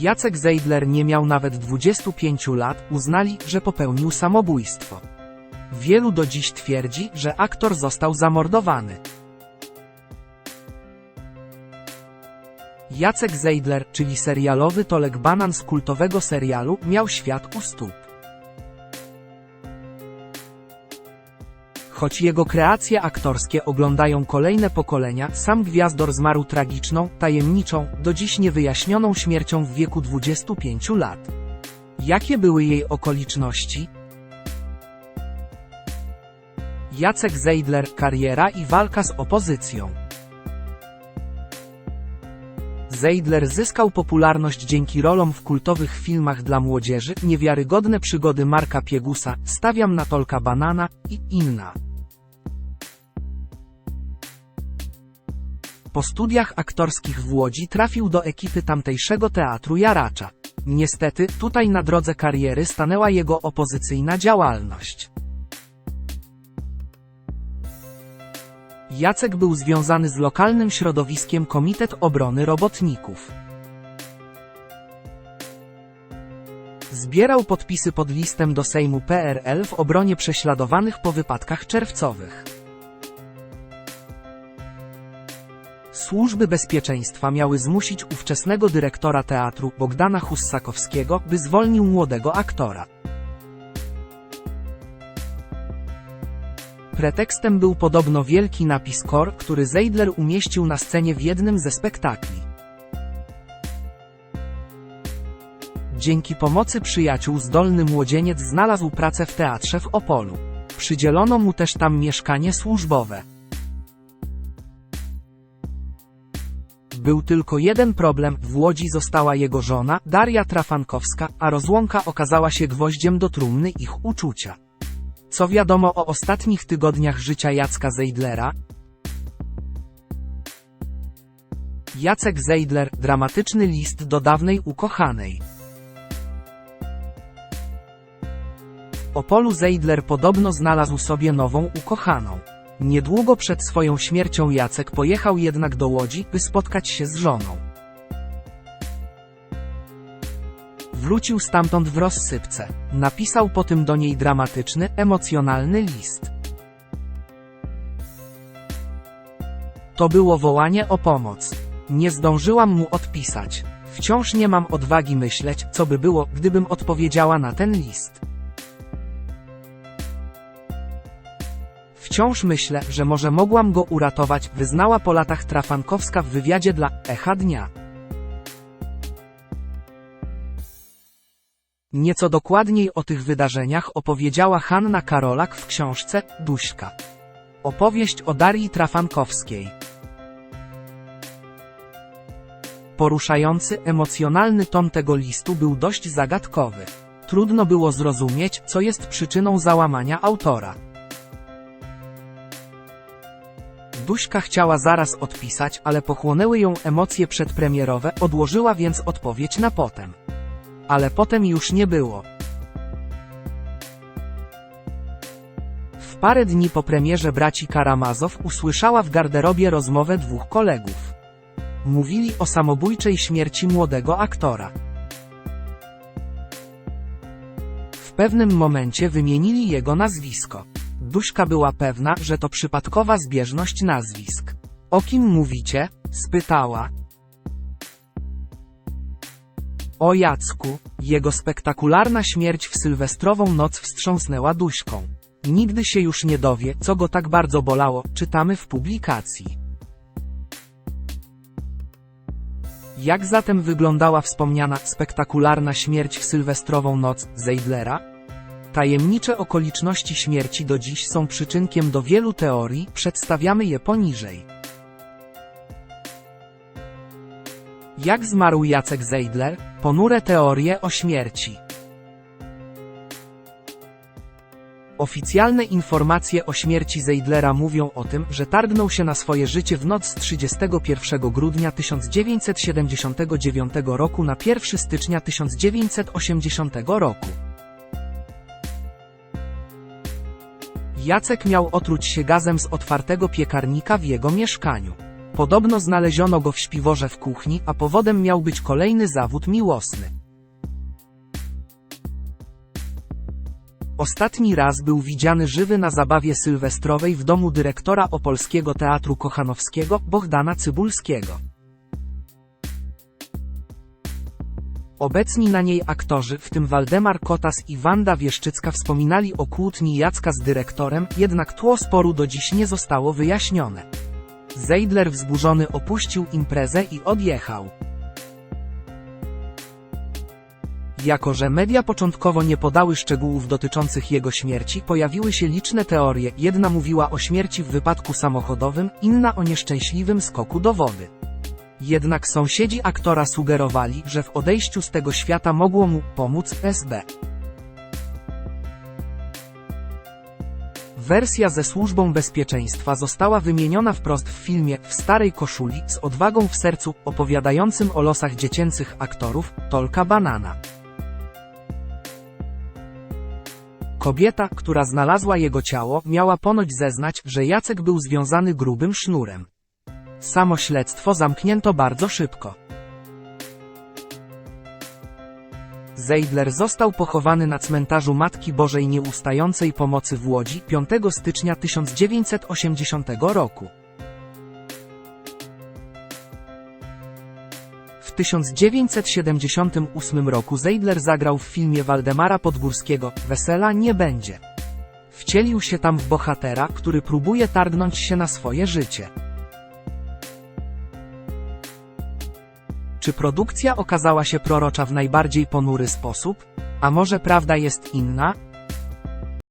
Jacek Zeidler nie miał nawet 25 lat, uznali, że popełnił samobójstwo. Wielu do dziś twierdzi, że aktor został zamordowany. Jacek Zeidler, czyli serialowy Tolek Banan z kultowego serialu, miał świat u stóp. Choć jego kreacje aktorskie oglądają kolejne pokolenia, sam gwiazdor zmarł tragiczną, tajemniczą, do dziś niewyjaśnioną śmiercią w wieku 25 lat. Jakie były jej okoliczności? Jacek Zeidler, kariera i walka z opozycją. Zeidler zyskał popularność dzięki rolom w kultowych filmach dla młodzieży, niewiarygodne przygody Marka Piegusa, Stawiam na Tolka Banana i inna. Po studiach aktorskich w Łodzi trafił do ekipy tamtejszego teatru Jaracza. Niestety, tutaj na drodze kariery stanęła jego opozycyjna działalność. Jacek był związany z lokalnym środowiskiem Komitet Obrony Robotników. Zbierał podpisy pod listem do Sejmu PRL w obronie prześladowanych po wypadkach czerwcowych. Służby bezpieczeństwa miały zmusić ówczesnego dyrektora teatru, Bogdana Hussakowskiego, by zwolnił młodego aktora. Pretekstem był podobno wielki napis KOR, który Zeidler umieścił na scenie w jednym ze spektakli. Dzięki pomocy przyjaciół zdolny młodzieniec znalazł pracę w teatrze w Opolu. Przydzielono mu też tam mieszkanie służbowe. Był tylko jeden problem, w Łodzi została jego żona, Daria Trafankowska, a rozłąka okazała się gwoździem do trumny ich uczucia. Co wiadomo o ostatnich tygodniach życia Jacka Zeidlera? Jacek Zeidler, dramatyczny list do dawnej ukochanej. Opolu Zeidler podobno znalazł sobie nową ukochaną. Niedługo przed swoją śmiercią Jacek pojechał jednak do Łodzi, by spotkać się z żoną. Wrócił stamtąd w rozsypce. Napisał po tym do niej dramatyczny, emocjonalny list. To było wołanie o pomoc. Nie zdążyłam mu odpisać. Wciąż nie mam odwagi myśleć, co by było, gdybym odpowiedziała na ten list. Wciąż myślę, że może mogłam go uratować, wyznała po latach Trafankowska w wywiadzie dla Echa Dnia. Nieco dokładniej o tych wydarzeniach opowiedziała Hanna Karolak w książce Duśka. Opowieść o Darii Trafankowskiej. Poruszający, emocjonalny ton tego listu był dość zagadkowy. Trudno było zrozumieć, co jest przyczyną załamania autora. Duśka chciała zaraz odpisać, ale pochłonęły ją emocje przedpremierowe, odłożyła więc odpowiedź na potem. Ale potem już nie było. W parę dni po premierze braci Karamazow usłyszała w garderobie rozmowę dwóch kolegów. Mówili o samobójczej śmierci młodego aktora. W pewnym momencie wymienili jego nazwisko. Duśka była pewna, że to przypadkowa zbieżność nazwisk. O kim mówicie? spytała. O Jacku, jego spektakularna śmierć w sylwestrową noc wstrząsnęła Duśką. Nigdy się już nie dowie, co go tak bardzo bolało, czytamy w publikacji. Jak zatem wyglądała wspomniana spektakularna śmierć w sylwestrową noc Zeidlera? Tajemnicze okoliczności śmierci do dziś są przyczynkiem do wielu teorii, przedstawiamy je poniżej. Jak zmarł Jacek Zeidler? Ponure teorie o śmierci. Oficjalne informacje o śmierci Zeidlera mówią o tym, że targnął się na swoje życie w noc z 31 grudnia 1979 roku na 1 stycznia 1980 roku. Jacek miał otruć się gazem z otwartego piekarnika w jego mieszkaniu. Podobno znaleziono go w śpiworze w kuchni, a powodem miał być kolejny zawód miłosny. Ostatni raz był widziany żywy na zabawie sylwestrowej w domu dyrektora Opolskiego Teatru Kochanowskiego, Bohdana Cybulskiego. Obecni na niej aktorzy, w tym Waldemar Kotas i Wanda Wieszczycka wspominali o kłótni Jacka z dyrektorem, jednak tło sporu do dziś nie zostało wyjaśnione. Zeidler wzburzony opuścił imprezę i odjechał. Jako, że media początkowo nie podały szczegółów dotyczących jego śmierci, pojawiły się liczne teorie. Jedna mówiła o śmierci w wypadku samochodowym, inna o nieszczęśliwym skoku do wody. Jednak sąsiedzi aktora sugerowali, że w odejściu z tego świata mogło mu pomóc SB. Wersja ze służbą bezpieczeństwa została wymieniona wprost w filmie W starej koszuli z odwagą w sercu opowiadającym o losach dziecięcych aktorów Tolka Banana. Kobieta, która znalazła jego ciało, miała ponoć zeznać, że Jacek był związany grubym sznurem. Samo śledztwo zamknięto bardzo szybko. Zeidler został pochowany na cmentarzu Matki Bożej Nieustającej Pomocy w Łodzi 5 stycznia 1980 roku. W 1978 roku Zeidler zagrał w filmie Waldemara Podgórskiego Wesela nie będzie. Wcielił się tam w bohatera, który próbuje targnąć się na swoje życie. Czy produkcja okazała się prorocza w najbardziej ponury sposób? A może prawda jest inna?